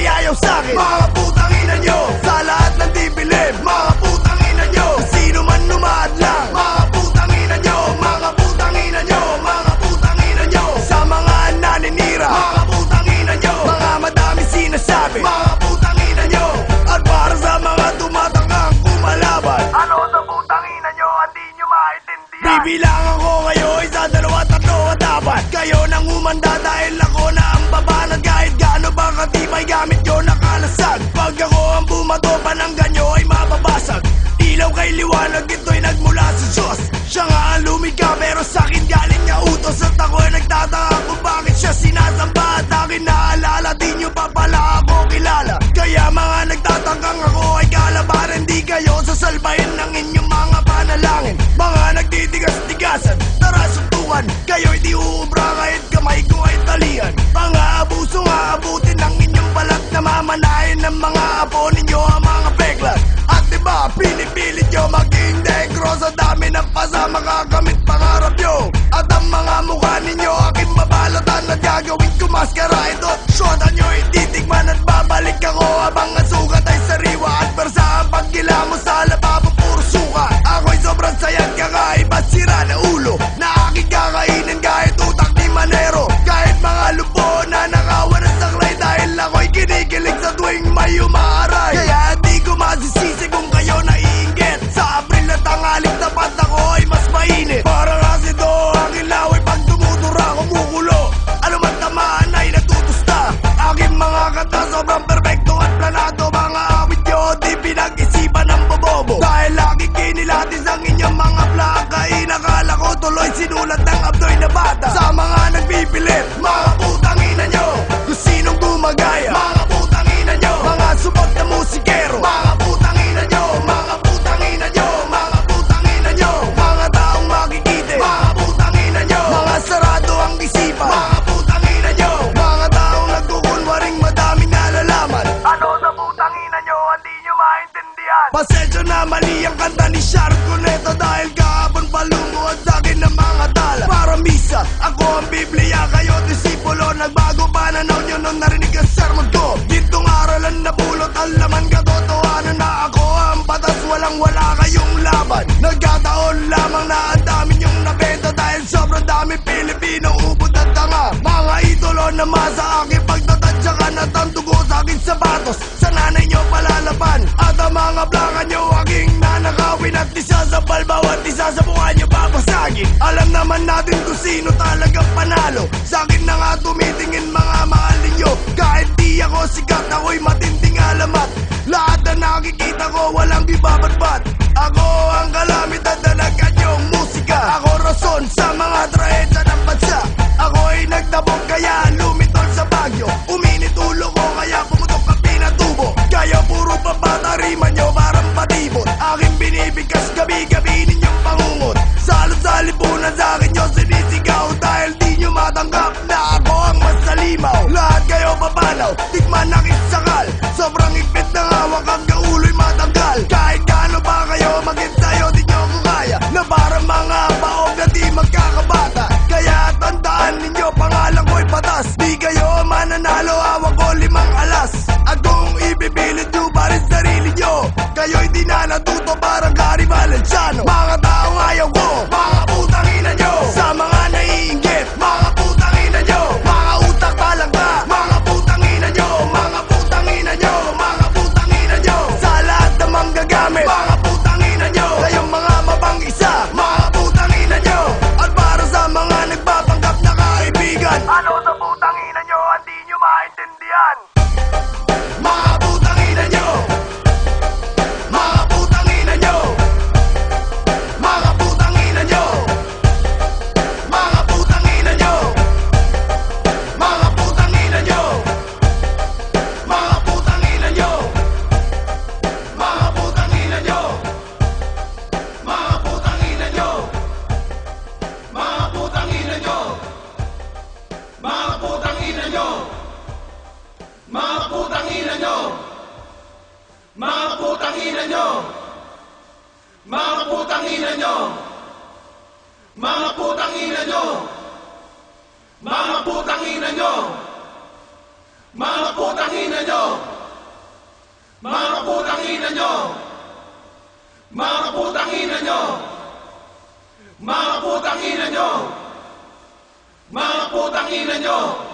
yayayaw sa'kin Mga putang ina nyo. Sasalbahin ng inyong mga panalangin. Mga nagtitigas-tigasan Tara suntukan. Kayo'y di uubra kahit kamay ko ay talian. Mga abuso nga abutin ang inyong balat Namamanayin ng mga apo ninyo ama. naman sa aking pagtatansya ka na tandugo sa aking sapatos. Sa nanay nyo palalaban At ang mga blaka nyo aking nanakawin. At isa sa palbaw at isa sa buwan nyo babasagin. Alam naman natin kung sino talagang panalo. Sa akin na nga tumitingin mga mahal ninyo. Kahit di ako sikat ako'y matinding alamat. Lahat na nakikita ko walang bibabatbat. Ako ang kalamitan na nagkanyong musika. Ako rason sa mga traeta Done. nyo! Mga putang ina nyo! Mga putang ina nyo! Mga putang ina nyo! Mga putang ina nyo! Mga putang ina nyo! Mga putang ina nyo! Mga putang ina nyo! Mga putang ina nyo! Mga putang ina nyo!